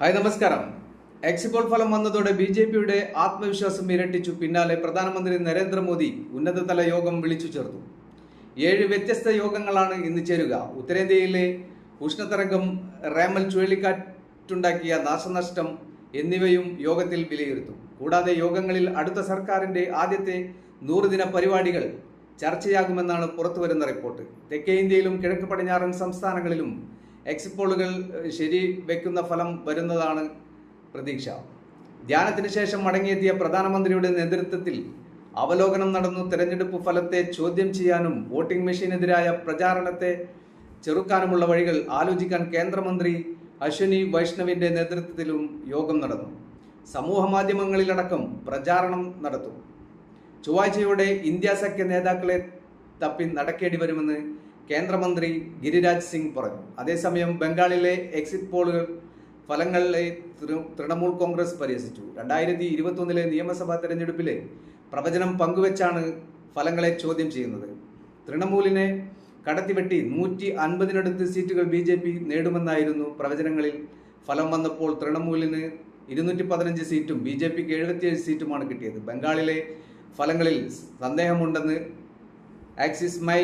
Hi നമസ്കാരം. എക്സിപോൾ ഫലം വന്നതോടെ ബി ജെ പിയുടെ ആത്മവിശ്വാസം ഇരട്ടിച്ചു. പിന്നാലെ പ്രധാനമന്ത്രി നരേന്ദ്രമോദി ഉന്നതതല യോഗം വിളിച്ചു ചേർത്തു. ഏഴ് വ്യത്യസ്ത യോഗങ്ങളാണ് ഇന്ന് ചേരുക. ഉത്തരേന്ത്യയിലെ ഉഷ്ണതരംഗം റേമൽ ചുഴലിക്കാറ്റുണ്ടാക്കിയ നാശനഷ്ടം എന്നിവയും യോഗത്തിൽ വിലയിരുത്തും. കൂടാതെ യോഗങ്ങളിൽ അടുത്ത സർക്കാരിന്റെ ആദ്യത്തെ നൂറുദിന പരിപാടികൾ ചർച്ചയാകുമെന്നാണ് പുറത്തുവരുന്ന റിപ്പോർട്ട്. തെക്കേ ഇന്ത്യയിലും കിഴക്ക് പടിഞ്ഞാറൻ സംസ്ഥാനങ്ങളിലും എക്സിപ്പോളുകൾ പോളുകൾ ശരി വെക്കുന്ന ഫലം വരുന്നതാണ് പ്രതീക്ഷ. ധ്യാനത്തിന് ശേഷം മടങ്ങിയെത്തിയ പ്രധാനമന്ത്രിയുടെ നേതൃത്വത്തിൽ അവലോകനം നടന്നു. തെരഞ്ഞെടുപ്പ് ഫലത്തെ ചോദ്യം ചെയ്യാനും വോട്ടിംഗ് മെഷീനെതിരായ പ്രചാരണത്തെ ചെറുക്കാനുമുള്ള വഴികൾ ആലോചിക്കാൻ കേന്ദ്രമന്ത്രി അശ്വനി വൈഷ്ണവിന്റെ നേതൃത്വത്തിലും യോഗം നടന്നു. സമൂഹ മാധ്യമങ്ങളിലടക്കം പ്രചാരണം നടത്തും. ചൊവ്വാഴ്ചയോടെ ഇന്ത്യ സഖ്യ നേതാക്കളെ തപ്പി നടക്കേണ്ടി വരുമെന്ന് കേന്ദ്രമന്ത്രി ഗിരിരാജ് സിംഗ് പറഞ്ഞു. അതേസമയം ബംഗാളിലെ എക്സിറ്റ് പോളുകൾ ഫലങ്ങളിലെ തൃണമൂൽ കോൺഗ്രസ് പരിഹസിച്ചു. രണ്ടായിരത്തി ഇരുപത്തൊന്നിലെ നിയമസഭാ തെരഞ്ഞെടുപ്പിലെ പ്രവചനം പങ്കുവെച്ചാണ് ഫലങ്ങളെ ചോദ്യം ചെയ്യുന്നത്. തൃണമൂലിനെ കടത്തിവെട്ടി നൂറ്റി അൻപതിനടുത്ത് സീറ്റുകൾ ബി ജെ പി നേടുമെന്നായിരുന്നു പ്രവചനങ്ങളിൽ ഫലം വന്നപ്പോൾ തൃണമൂലിന് ഇരുന്നൂറ്റി പതിനഞ്ച് സീറ്റും ബി ജെ പിക്ക് എഴുപത്തിയേഴ് സീറ്റുമാണ് കിട്ടിയത്. ബംഗാളിലെ ഫലങ്ങളിൽ സന്ദേഹമുണ്ടെന്ന് ആക്സിസ് മൈ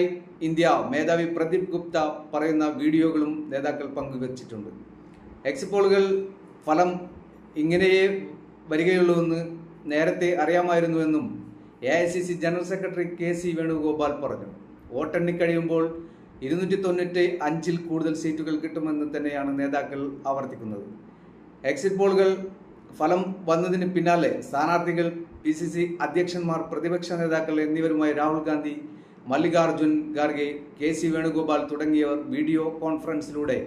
ഇന്ത്യ മേധാവി പ്രദീപ് ഗുപ്ത പറയുന്ന വീഡിയോകളും നേതാക്കൾ പങ്കുവച്ചിട്ടുണ്ട്. എക്സിപ്പോളുകൾ ഫലം ഇങ്ങനെയേ വരികയുള്ളൂവെന്ന് നേരത്തെ അറിയാമായിരുന്നുവെന്നും A I C C general secretary K C Venugopal പറഞ്ഞു. വോട്ടെണ്ണി കഴിയുമ്പോൾ ഇരുന്നൂറ്റി തൊണ്ണൂറ്റി അഞ്ചിൽ കൂടുതൽ സീറ്റുകൾ കിട്ടുമെന്ന് തന്നെയാണ് നേതാക്കൾ ആവർത്തിക്കുന്നത്. എക്സിറ്റ് പോളുകൾ ഫലം വന്നതിന് പിന്നാലെ സ്ഥാനാർത്ഥികൾ പി സി സി അധ്യക്ഷന്മാർ പ്രതിപക്ഷ നേതാക്കൾ എന്നിവരുമായി രാഹുൽ ഗാന്ധി മല്ലികാർജുൻ ഖാർഗെ കെ സി വേണുഗോപാൽ തുടങ്ങിയവർ വീഡിയോ കോൺഫറൻസിലൂടെ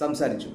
സംസാരിച്ചു.